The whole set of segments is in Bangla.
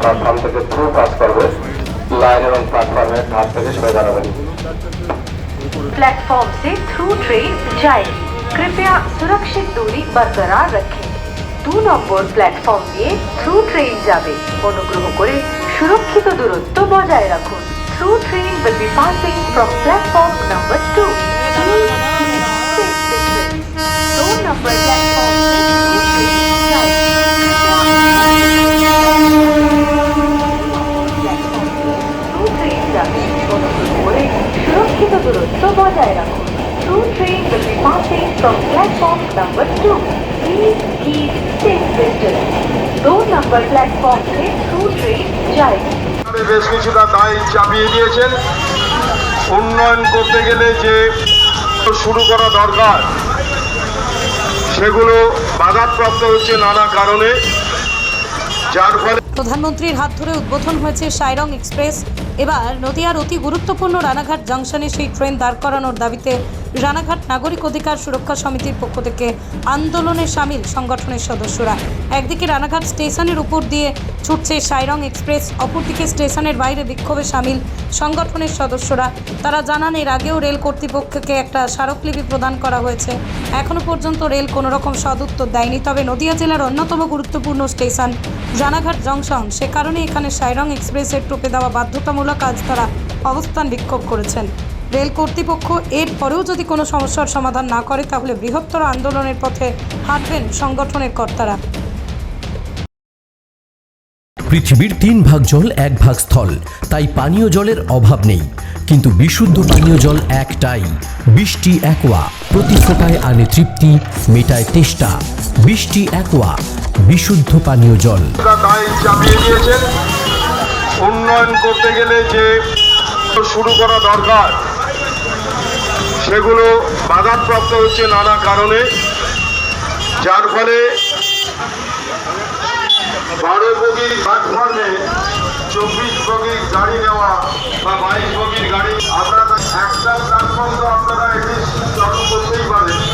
প্ল্যাটফর্ম থেকে থ্রু কাজ করবে। লাইন এবং প্ল্যাটফর্মের ধার থেকে সরে प्लेटफॉर्म से थ्रू ट्रेन जाएगी। कृपया सुरक्षित दूरी बरकरार रखें। দু নম্বর প্ল্যাটফর্ম দিয়ে থ্রু ট্রেন যাবে অনুগ্রহ করে সুরক্ষিত দূরত্ব বজায় রাখুন through train will be passing from platform number 2 নির্দেশিত দূরত্ব বজায় রাখুন Through train will be passing from platform number 2. Please keep safe distance. Door number platform से through train যায়। বেশ কিছুটা দায় চাপিয়ে দিয়েছেন উন্নয়ন করতে গেলে যে শুরু করা দরকার সেগুলো বাধাপ্রাপ্ত হচ্ছে নানা কারণে যার ফলে প্রধানমন্ত্রীর হাত ধরে উদ্বোধন হয়েছে সাইরং এক্সপ্রেস। এবার নদিয়ার অতি গুরুত্বপূর্ণ রানাঘাট জংশনে সেই ট্রেন দাঁড় করানোর দাবিতে রানাঘাট নাগরিক অধিকার সুরক্ষা সমিতির পক্ষ থেকে আন্দোলনে সামিল সংগঠনের সদস্যরা। একদিকে রানাঘাট স্টেশনের উপর দিয়ে ছুটছে সাইরং এক্সপ্রেস, অপরদিকে স্টেশনের বাইরে বিক্ষোভে সামিল সংগঠনের সদস্যরা। তারা জানান, এর আগেও রেল কর্তৃপক্ষকে একটা স্মারকলিপি প্রদান করা হয়েছে। এখনও পর্যন্ত রেল কোনোরকম সদুত্তর দেয়নি। তবে নদিয়া জেলার অন্যতম গুরুত্বপূর্ণ স্টেশন রানাঘাট জংশন সে কারণে এখানে সাইরং এক্সপ্রেসের টোপে দেওয়া বাধ্যতামূলক আজ তারা অবস্থান বিক্ষোভ করেছেন। রেল কর্তৃপক্ষ, এর পরেও যদি কোনো সমস্যার সমাধান না করে, তাহলে বৃহত্তর আন্দোলনের পথে হাঁটবেন সংগঠনের কর্তারা। পৃথিবীর তিন ভাগ জল, এক ভাগ স্থল। তাই পানীয় জলের অভাব নেই। কিন্তু বিশুদ্ধ পানীয় জল একটাই। বৃষ্টি, একোয়া। প্রতি ফোটায় আনে তৃপ্তি, মেটায় তেষ্টা। বৃষ্টি, একোয়া। বিশুদ্ধ পানীয় জল। দিয়েছেন। উন্নয়ন করতে গেলে যে শুরু করা দরকার, সেগুলো বাধাপ্রাপ্ত হচ্ছে নানা কারণে। যার ফলে বারো বগির প্ল্যাটফর্মে চব্বিশ বগির গাড়ি নেওয়া বা বাইশ বগির গাড়ি, আপনারা একটা প্ল্যাটফর্ম তো আপনারা এটি চালু করতেই পারেন।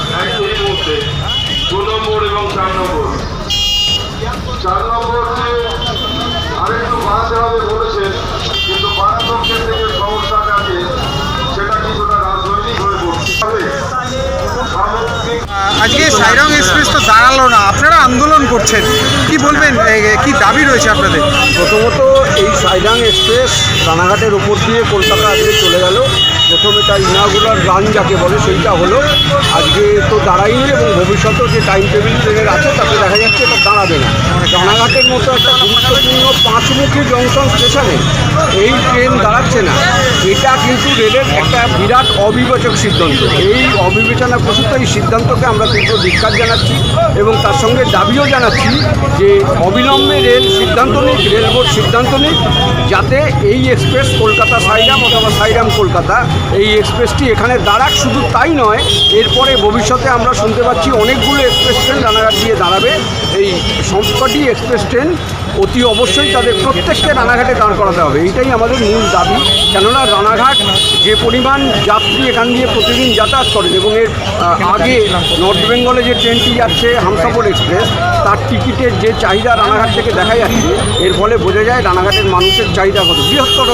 আজকে সাইরং এক্সপ্রেস তো দাঁড়াল না। আপনারা আন্দোলন করছেন। কি বলবেন? কি দাবি রয়েছে আপনাদের? প্রথমত এই সাইডাং এক্সপ্রেস রানাঘাটের ওপর দিয়ে কলকাতা আজকে চলে গেল। প্রথমে তার ইনাগুলার রান যাকে বলে, সেইটা হলো। আজকে তো দাঁড়ায়নি এবং ভবিষ্যতেও যে টাইম টেবিল ট্রেনের আছে, তাতে দেখা যাচ্ছে এটা দাঁড়াবে না। রানাঘাটের মতো একটা গুরুত্বপূর্ণ পাঁচমুখী জংশন স্টেশনে এই ট্রেন দাঁড়াচ্ছে না। এটা কিন্তু রেলের একটা বিরাট অবিবেচক সিদ্ধান্ত। এই অবিবেচনা প্রসূত এই সিদ্ধান্তকে আমরা তীব্র ধিক্কার জানাচ্ছি এবং তার সঙ্গে দাবিও জানাচ্ছি যে অবিলম্বে রেল সিদ্ধান্ত নিক, রেল বোর্ড সিদ্ধান্ত নিক, যাতে এই এক্সপ্রেস কলকাতা সাইরাম অথবা সাইরাম কলকাতা, এই এক্সপ্রেসটি এখানে দাঁড়াক। শুধু তাই নয়, এরপরে ভবিষ্যতে আমরা শুনতে পাচ্ছি অনেকগুলো এক্সপ্রেস ট্রেন রানাঘাট দিয়ে দাঁড়াবে। এই সবকটি এক্সপ্রেস ট্রেন অতি অবশ্যই তাদের প্রত্যেককে রানাঘাটে দাঁড় করাতে হবে। এইটাই আমাদের মূল দাবি। কেননা রানাঘাট যে পরিমাণ যাত্রী এখান দিয়ে প্রতিদিন যাতায়াত করেন এবং এর আগে নর্থ বেঙ্গলে যে ট্রেনটি যাচ্ছে হামসাফর এক্সপ্রেস তার টিকিটের যে চাহিদা রানাঘাট থেকে দেখা যাচ্ছে এর ফলে বোঝা যায় রানাঘাটের মানুষের চাহিদা কত। বৃহত্তর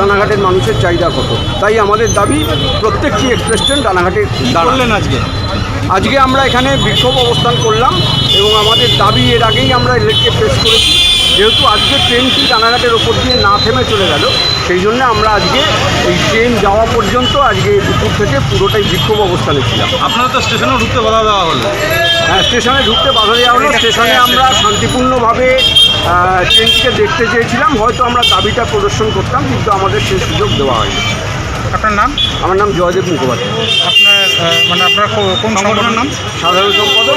রানাঘাটের মানুষের চাহিদা কত। তাই আমাদের দাবি প্রত্যেকটি এক্সপ্রেস ট্রেন রানাঘাটে দাঁড়ালেন আজকে? আজকে আমরা এখানে বিক্ষোভ অবস্থান করলাম এবং আমাদের দাবি এর আগেই আমরা রেলকে পেশ করেছি। যেহেতু আজকে ট্রেনটি রানাঘাটের ওপর দিয়ে না থেমে চলে গেল সেই জন্য আমরা আজকে এই ট্রেন যাওয়া পর্যন্ত আজকে দুপুর থেকে পুরোটাই বিক্ষোভ অবস্থানে ছিলাম আপনারা তো স্টেশনে ঢুকতে বাধা দেওয়া হলো। হ্যাঁ স্টেশনে ঢুকতে বাধা দেওয়া হলো। স্টেশনে আমরা শান্তিপূর্ণভাবে ট্রেনটিকে দেখতে চেয়েছিলাম। হয়তো আমরা দাবিটা প্রদর্শন করতাম কিন্তু আমাদের সেই সুযোগ দেওয়া হয়নি। আপনার নাম? আমার নাম জয়দেব মুখোপাধ্যায়। আপনার মানে আপনার কোন সংগঠনের নাম? সাধারণ সম্পাদক।